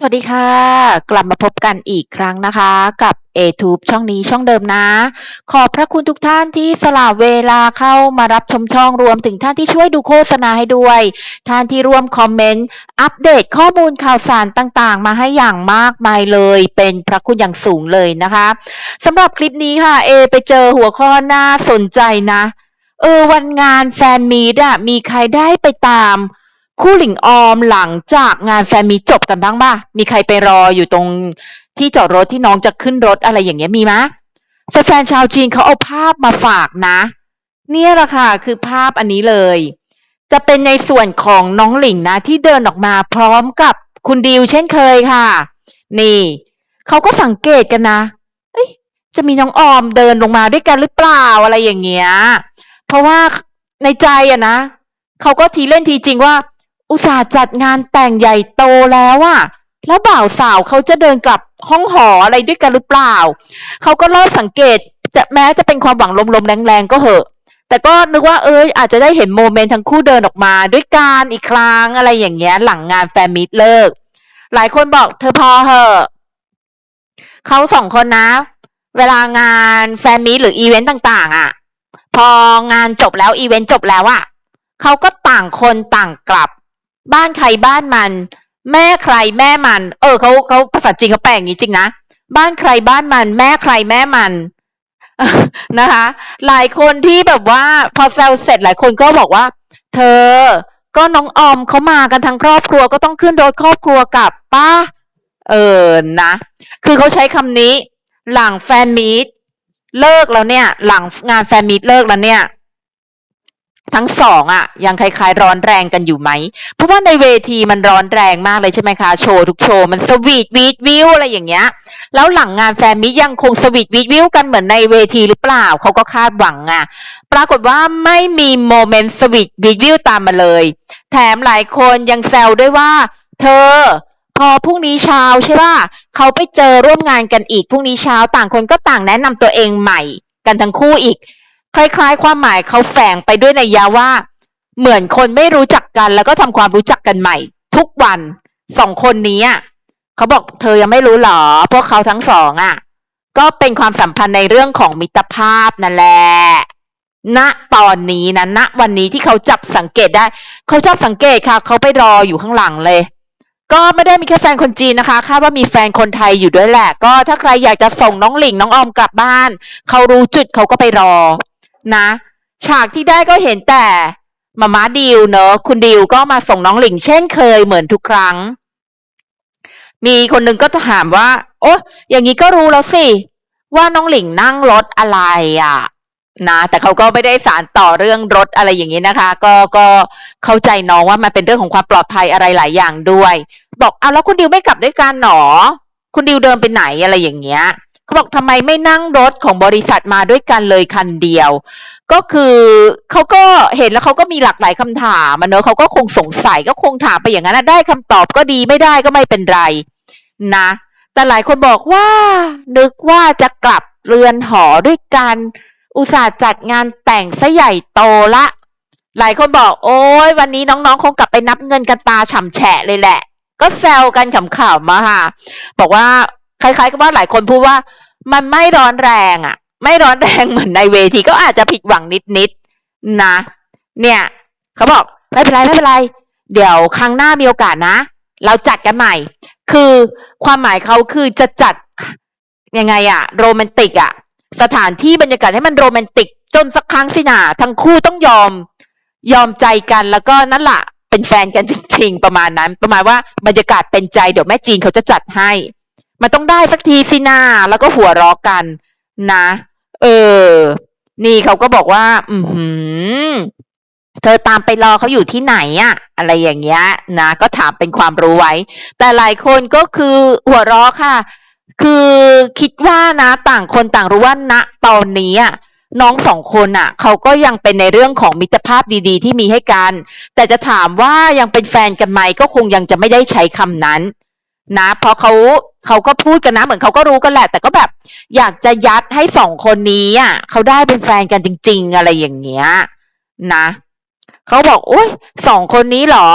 สวัสดีค่ะ กลับมาพบกันอีกครั้งนะคะ กับ ATube ช่องนี้ช่องเดิมนะ ขอบพระคุณทุกท่านที่สละเวลาเข้ามารับชมช่องรวมถึงท่านที่ช่วยดูโฆษณาให้ด้วย ท่านที่ร่วมคอมเมนต์ อัปเดตข้อมูลข่าวสารต่างๆ มาให้อย่างมากมายเลย เป็นพระคุณอย่างสูงเลยนะคะสำหรับคลิปนี้ค่ะเอไปเจอหัวข้อน่าสนใจนะ เออวันงานแฟนมีดอะมีใครได้ไปตาม คู่หลิงออมหลังจากงานแฟนมีจบกันบ้างป่ะ มีใครไปรออยู่ตรงที่จอดรถที่น้องจะขึ้นรถอะไรอย่างเงี้ยมีไหมแฟนๆชาวจีนเขาเอาภาพมาฝากนะ เนี่ยแหละค่ะคือภาพอันนี้เลย จะเป็นในส่วนของน้องหลิงนะ ที่เดินออกมาพร้อมกับคุณดิวเช่นเคยค่ะ นี่เขาก็สังเกตกันนะเอ้ยจะมีน้องออมเดินลงมาด้วยกันหรือเปล่าอะไรอย่างเงี้ย เพราะว่าในใจอะนะเขาก็ทีเล่นทีจริงว่า อุตส่าห์จัดงานแต่งใหญ่โตแล้วอะแล้วบ่าวสาวเขาจะเดินกลับห้องหออะไรด้วยกันหรือเปล่า เขาก็ลอดสังเกตจะแม้จะเป็นความหวังลมๆแรงๆก็เหอะ แต่ก็นึกว่าเอ้ยอาจจะได้เห็นโมเมนต์ทั้งคู่เดินออกมาด้วยกันอีกครั้งอะไรอย่างเงี้ยหลังงานแฟนมิตเลิก หลายคนบอกเธอพอเหอะเขาสองคนนะ เวลางานแฟนมิตหรืออีเวนต์ต่างๆอะ พองานจบแล้วอีเวนต์จบแล้วอะเขาก็ต่างคนต่างกลับ บ้านใครบ้านมัน แม่ใครแม่มัน เออเขาเขาภาษาจริงเขาแปลอย่างนี้จริงนะ บ้านใครบ้านมัน แม่ใครแม่มันนะคะ หลายคนที่แบบว่าพอแซวเสร็จหลายคนก็บอกว่า เธอ ก็น้องออมเขามากันทั้งครอบครัวก็ต้องขึ้นรถครอบครัวกับป้า เออนะ คือเขาใช้คำนี้ หลังแฟนมีตเลิกแล้วเนี่ย หลังงานแฟนมีตเลิกแล้วเนี่ย ทั้งสองอะยังคล้ายๆร้อนแรงกันอยู่ไหม เพราะว่าในเวทีมันร้อนแรงมากเลยใช่ไหมคะ โชว์ทุกโชว์มันสวีทวีดวิวอะไรอย่างเงี้ย แล้วหลังงานแฟนมิตยังคงสวีทวีดวิวกันเหมือนในเวทีหรือเปล่าเขาก็คาดหวังอะปรากฏว่าไม่มีโมเมนต์สวีทวีดวิวตามมาเลย แถมหลายคนยังแซวด้วยว่า เธอพอพรุ่งนี้เช้าใช่ป่ะเขาไปเจอร่วมงานกันอีกพรุ่งนี้เช้าต่างคนก็ต่างแนะนำตัวเองใหม่ กันทั้งคู่อีก คล้าย ๆ ความหมายเขาแฝงไปด้วยในยยะว่า เหมือนคนไม่รู้จักกัน แล้วก็ทำความรู้จักกันใหม่ ทุกวันสองคนนี้อะเขาบอกเธอยังไม่รู้หรอ พวกเขาทั้งสองอะ ก็เป็นความสัมพันธ์ในเรื่องของมิตรภาพนั่นแหละณตอนนี้นะณวันนี้ที่เขาจับสังเกตได้ เขาจับสังเกตค่ะ เขาไปรออยู่ข้างหลังเลย ก็ไม่ได้มีแค่แฟนคนจีนนะคะคาดว่ามีแฟนคนไทยอยู่ด้วยแหละ ก็ถ้าใครอยากจะส่งน้องหลิงน้องออมกลับบ้าน เขารู้จุดเขาก็ไปรอ นะ ฉากที่ได้ก็เห็นแต่มาม่าดิวเนอะคุณดิวก็มาส่งน้องหลิงเช่นเคยเหมือนทุกครั้ง มีคนหนึ่งก็ถามว่า โอ้อย่างนี้ก็รู้แล้วสิ ว่าน้องหลิงนั่งรถอะไรอะนะแต่เขาก็ไม่ได้สารต่อเรื่องรถอะไรอย่างนี้นะคะ ก็ก็เข้าใจน้องว่ามันเป็นเรื่องของความปลอดภัยอะไรหลายอย่างด้วย บอกเอาแล้วคุณดิวไม่กลับด้วยกันหนอ คุณดิวเดินไปไหนอะไรอย่างเงี้ย เขาบอกทำไมไม่นั่งรถของบริษัทมาด้วยกันเลยคันเดียว ก็คือเขาก็เห็นแล้วเขาก็มีหลากหลายคำถามเนอะเขาก็คงสงสัยก็คงถามไปอย่างนั้นได้คำตอบก็ดีไม่ได้ก็ไม่เป็นไรนะ แต่หลายคนบอกว่า นึกว่าจะกลับเรือนหอด้วยกัน อุตส่าห์จัดงานแต่งซะใหญ่โตละ หลายคนบอก โอ้ยวันนี้น้องๆ คงกลับไปนับเงินกันตาฉ่ำแฉะเลยแหละ ก็แซวกันขำๆมาค่ะ บอกว่า คล้ายๆกับว่าหลายคนพูดว่า มันไม่ร้อนแรงอะ่ะ ไม่ร้อนแรงเหมือนในเวทีก็อาจจะผิดหวังนิดๆนะ เนี่ยเขาบอกไม่เป็นไรไม่เป็นไร เดี๋ยวครั้งหน้ามีโอกาสนะ เราจัดกันใหม่ คือความหมายเขาคือจะจัดยังไงอะโรแมนติกอะสถานที่บรรยากาศให้มันโรแมนติก จนสักครั้งสินะทั้งคู่ต้องยอม ยอมใจกันแล้วก็นั่นแหละเป็นแฟนกันจริง ๆ ประมาณนั้น ประมาณว่าบรรยากาศเป็นใจเดี๋ยวแม่จีนเขาจะจัดให้ มันต้องได้สักทีสินาแล้วก็หัวเรอกัน นะ เออ นี่เขาก็บอกว่า อือหือเธอตามไปรอเขาอยู่ที่ไหนอะอะไรอย่างเงี้ยนะก็ถามเป็นความรู้ไว้ แต่หลายคนก็คือหัวเราะค่ะ คือคิดว่านะต่างคนต่างรู้ว่าณตอนนี้อะน้องสองคนอะเขาก็ยังเป็นในเรื่องของมิตรภาพดีๆ ที่มีให้กัน แต่จะถามว่ายังเป็นแฟนกันไหมก็คงยังจะไม่ได้ใช้คำนั้น นะ เพราะเขาเขาก็พูดกันนะ เหมือนเขาก็รู้กันแหละ แต่ก็แบบ อยากจะยัดให้สองคนนี้อะเขาได้เป็นแฟนกันจริง ๆ อะไรอย่างเงี้ย นะเขาบอกโอ้ยสองคนนี้หรอ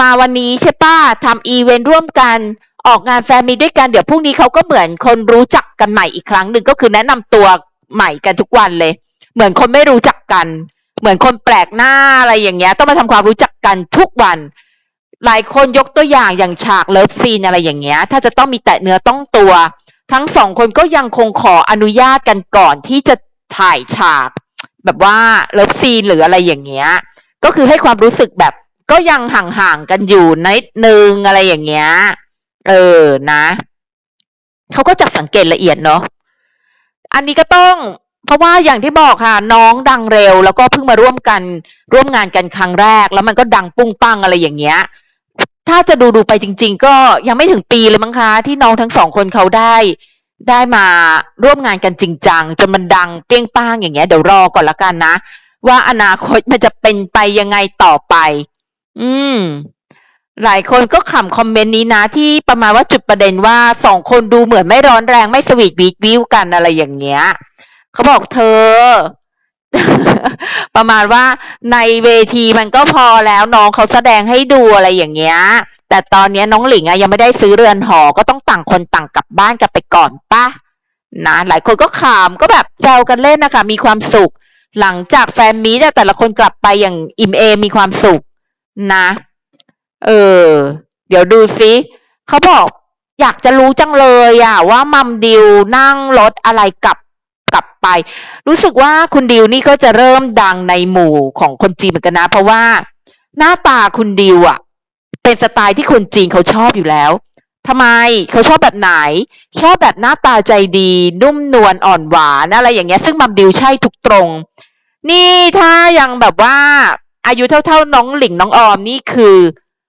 มาวันนี้ใช่ป้าทำอีเวนต์ร่วมกันออกงานแฟนมีด้วยกันเดี๋ยวพรุ่งนี้เขาก็เหมือนคนรู้จักกันใหม่อีกครั้งหนึ่งก็คือแนะนำตัวใหม่กันทุกวันเลย เหมือนคนไม่รู้จักกัน เหมือนคนแปลกหน้าอะไรอย่างเงี้ย ต้องมาทำความรู้จักกันทุกวัน หลายคนยกตัวอย่างอย่างฉากเลิฟซีนอะไรอย่างเงี้ย ถ้าจะต้องมีแตะเนื้อต้องตัว ทั้งสองคนก็ยังคงขออนุญาตกันก่อนที่จะถ่ายฉาก แบบว่าเลิฟซีนหรืออะไรอย่างเงี้ย ก็คือให้ความรู้สึกแบบก็ยังห่างๆกันอยู่นิดนึงอะไรอย่างเงี้ย เออนะเขาก็จับสังเกตละเอียดเนาะอันนี้ก็ต้องเพราะว่าอย่างที่บอกค่ะ น้องดังเร็ว แล้วก็เพิ่งมาร่วมกันร่วมงานกันครั้งแรก แล้วมันก็ดังปุ้งปังอะไรอย่างเงี้ย ถ้าจะดูดูไปจริง ๆ ก็ยังไม่ถึงปีเลยมั้งคะ ที่น้องทั้งสองคนเขาได้ได้มาร่วมงานกันจริงจังจนมันดังเปรี้ยงป้างอย่างเงี้ยเดี๋ยวรอก่อนละกันนะ ว่าอนาคตมันจะเป็นไปยังไงต่อไป อืม หลายคนก็ขำคอมเมนต์นี้นะ ที่ประมาณว่าจุดประเด็นว่าสองคนดูเหมือนไม่ร้อนแรงไม่สวีทวีดวิวกันอะไรอย่างเงี้ยเขาบอกเธอ ประมาณว่าในเวทีมันก็พอแล้วน้องเขาแสดงให้ดูอะไรอย่างเงี้ย แต่ตอนนี้น้องหลิงอะยังไม่ได้ซื้อเรือนหอ ก็ต้องต่างคนต่างกลับบ้านกันไปก่อนปะนะหลายคนก็ขำก็แบบแซวกันเล่นนะคะ มีความสุข หลังจากแฟนมีตอะแต่ละคนกลับไปอย่างอิ่มเอมีความสุขนะ เออ เดี๋ยวดูซิเขาบอกอยากจะรู้จังเลยอะว่ามัมดิวนั่งรถอะไรกลับ ลับไป รู้สึกว่าคุณดิวนี่ก็จะเริ่มดังในหมู่ของคนจีนเหมือนกันนะ เพราะว่าหน้าตาคุณดิวอะเป็นสไตล์ที่คนจีนเขาชอบอยู่แล้วทำไมเขาชอบแบบไหน ชอบแบบหน้าตาใจดี นุ่มนวลอ่อนหวานอะไรอย่างเงี้ย ซึ่งมัมดิวใช่ทุกตรง นี่ถ้ายังแบบว่า อายุเท่าๆน้องหลิงน้องออมนี่คือ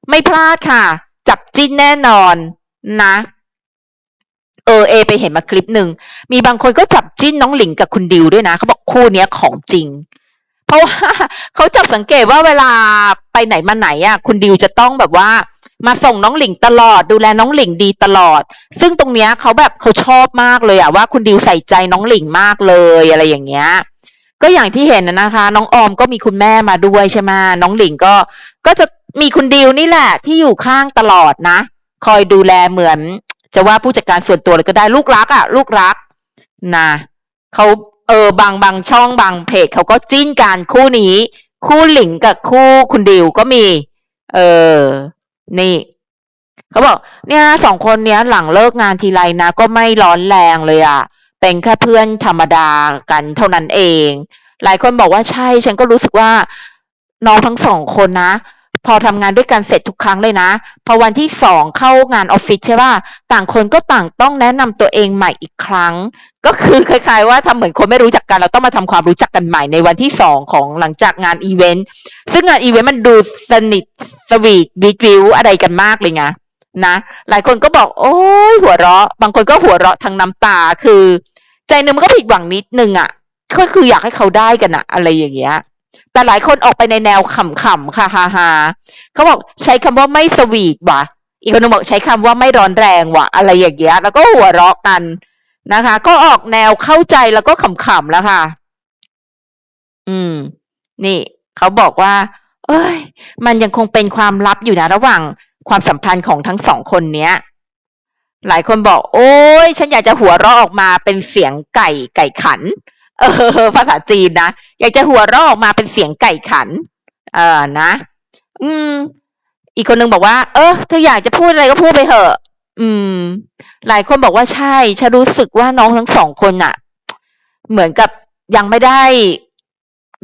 ไม่พลาดค่ะ จับจิ้นแน่นอนนะ เออเอไปเห็นมาคลิปหนึ่งมีบางคนก็จับจิ้นน้องหลิงกับคุณดิวด้วยนะเขาบอกคู่เนี้ยของจริง เพราะว่าเขาจับสังเกตว่าเวลาไปไหนมาไหนอะคุณดิวจะต้องแบบว่ามาส่งน้องหลิงตลอด ดูแลน้องหลิงดีตลอด ซึ่งตรงเนี้ยเขาแบบเขาชอบมากเลยอะว่าคุณดิวใส่ใจน้องหลิงมากเลยอะไรอย่างเงี้ยก็อย่างที่เห็นนะนะคะ น้องออมก็มีคุณแม่มาด้วยใช่ไหมน้องหลิงก็ก็จะมีคุณดิวนี่แหละ ที่อยู่ข้างตลอดนะ คอยดูแลเหมือน จะว่าผู้จัดการส่วนตัวเลยก็ได้ลูกรักอะ ลูกรักนะเขาเออบางบางช่องบางเพจเขาก็จิ้นกันคู่นี้ คู่หลิงกับคู่คุณดิวก็มี เออ นี่เขาบอก เนี่ยสองคนเนี้ยหลังเลิกงานทีไรนะ ก็ไม่ร้อนแรงเลยอะ เป็นแค่เพื่อนธรรมดากันเท่านั้นเอง หลายคนบอกว่าใช่ ฉันก็รู้สึกว่าน้องทั้งสองคนนะ พอทำงานด้วยกันเสร็จทุกครั้งเลยนะ พอวันที่สองเข้างานออฟฟิศใช่ป่ะต่างคนก็ต่างต้องแนะนำตัวเองใหม่อีกครั้ง ก็คือคล้ายๆว่าทำเหมือนคนไม่รู้จักกันเราต้องมาทำความรู้จักกันใหม่ในวันที่สองของหลังจากงานอีเวนต์ซึ่งงานอีเวนต์มันดูสนิทสวีทวิวิวอะไรกันมากเลยไงนะ หลายคนก็บอก โอ้ยหัวเราะ บางคนก็หัวเราะทางน้ำตาคือ ใจหนึ่งมันก็ผิดหวังนิดนึงอะก็คืออยากให้เขาได้กันอะอะไรอย่างเงี้ย แต่หลายคนออกไปในแนวขำๆค่ะฮาฮาเขาบอกใช้คำว่าไม่สวีทว่ะ อีกคนนึงบอกใช้คำว่าไม่ร้อนแรงว่ะ อะไรอย่างเงี้ย แล้วก็หัวเราะกันนะคะ ก็ออกแนวเข้าใจแล้วก็ขำๆแล้วค่ะ อืม นี่เขาบอกว่า เอ้ย มันยังคงเป็นความลับอยู่นะระหว่างความสัมพันธ์ของทั้งสองคนเนี้ย หลายคนบอก โอ้ยฉันอยากจะหัวเราะออกมาเป็นเสียงไก่ไก่ขัน เออ ภาษาจีนนะ อยากจะหัวเราะออกมาเป็นเสียงไก่ขัน เออนะ อืม อีกคนนึงบอกว่า เออเธออยากจะพูดอะไรก็พูดไปเถอะ อืม หลายคนบอกว่าใช่ ฉันรู้สึกว่าน้องทั้งสองคนอะเหมือนกับยังไม่ได้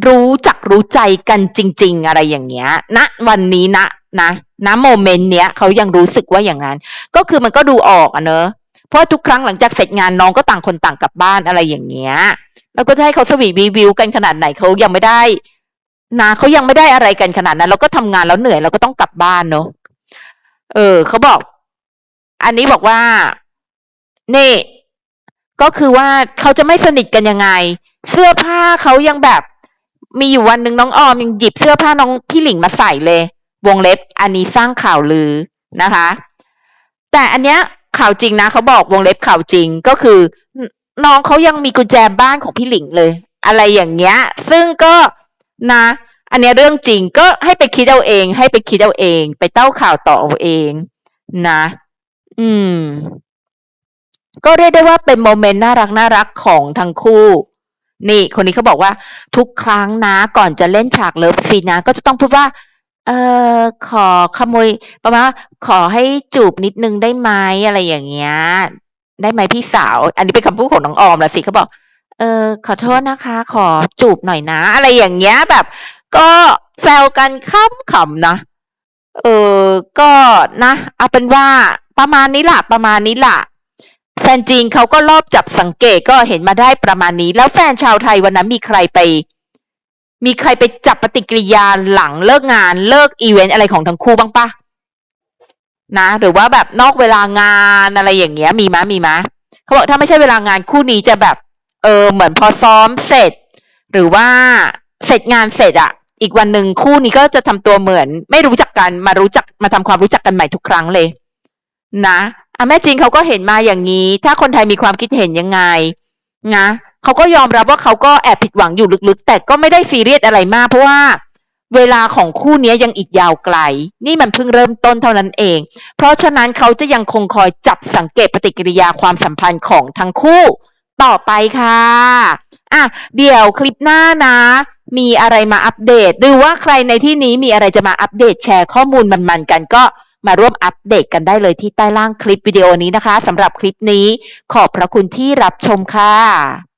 รู้จักรู้ใจกันจริง ๆ อะไรอย่างเงี้ยณนะวันนี้นะนะณโมเมนต์เนี้ยเขายังรู้สึกว่าอย่างนั้น ก็คือมันก็ดูออกอะเนอะเพราะทุกครั้งหลังจากเสร็จงานน้องก็ต่างคนต่างกลับบ้านอะไรอย่างเงี้ย แล้วก็จะให้เขาสวีวีวิวกันขนาดไหนเขายังไม่ได้นะเขายังไม่ได้อะไรกันขนาดนั้น เราก็ทำงานแล้วเหนื่อยเราก็ต้องกลับบ้านเนอะเออเขาบอก อันนี้บอกว่านี่ก็คือว่าเขาจะไม่สนิทกันยังไง เสื้อผ้าเขายังแบบ มีอยู่วันหนึ่งน้องออมยังหยิบเสื้อผ้าน้องพี่หลิงมาใส่เลย วงเล็บ อันนี้สร้างข่าวลือนะคะ แต่อันเนี้ยข่าวจริงนะเขาบอกวงเล็บข่าวจริงก็คือ น้องเขายังมีกุญแจบ้านของพี่หลิงเลย อะไรอย่างเงี้ย ซึ่งก็นะ อันเนี้ยเรื่องจริงก็ให้ไปคิดเอาเอง ให้ไปคิดเอาเอง ไปเต้าข่าวต่อเอาเอง นะ อืม ก็เรียกได้ว่าเป็นโมเมนต์น่ารักน่ารักของทั้งคู่ นี่ คนนี้เขาบอกว่า ทุกครั้งนะก่อนจะเล่นฉากเลิฟซีนนะ ก็จะต้องพูดว่าเออขอขโมยประมาณว่าขอให้จูบนิดนึงได้ไหมอะไรอย่างเงี้ย ได้ไหมพี่สาว อันนี้เป็นคำพูดของน้องออมละสิเขาบอก เออ ขอโทษนะคะ ขอจูบหน่อยนะ อะไรอย่างเงี้ยแบบ ก็แซวกันขำๆนะ เออ ก็นะ เอาเป็นว่าประมาณนี้ล่ะ ประมาณนี้ล่ะ แฟนจีนเขาก็รอบจับสังเกตก็เห็นมาได้ประมาณนี้ แล้วแฟนชาวไทยวันนั้นมีใครไป มีใครไปจับปฏิกิริยาหลังเลิกงานเลิกอีเวนต์อะไรของทั้งคู่บ้างปะ นะหรือว่าแบบนอกเวลางานอะไรอย่างเงี้ย มีมะมีมะเขาบอกถ้าไม่ใช่เวลางานคู่นี้จะแบบ เออเหมือนพอซ้อมเสร็จ หรือว่าเสร็จงานเสร็จอะอีกวันหนึ่งคู่นี้ก็จะทำตัวเหมือน ไม่รู้จักกันมารู้จักมาทำความรู้จักกันใหม่ทุกครั้งเลย นะอะแม่จริงเขาก็เห็นมาอย่างนี้ ถ้าคนไทยมีความคิดเห็นยังไง นะเขาก็ยอมรับว่าเขาก็แอบผิดหวังอยู่ลึกๆ แต่ก็ไม่ได้ซีเรียสอะไรมากเพราะว่า เวลาของคู่นี้ยังอีกยาวไกล นี่มันเพิ่งเริ่มต้นเท่านั้นเอง เพราะฉะนั้นเขาจะยังคงคอยจับสังเกตปฏิกิริยาความสัมพันธ์ของทั้งคู่ ต่อไปค่ะอะเดี๋ยวคลิปหน้านะ มีอะไรมาอัปเดต หรือว่าใครในที่นี้มีอะไรจะมาอัปเดตแชร์ข้อมูลมันๆกันก็มาร่วมอัปเดตกันได้เลยที่ใต้ล่างคลิปวิดีโอนี้นะคะสำหรับคลิปนี้ ขอบพระคุณที่รับชมค่ะ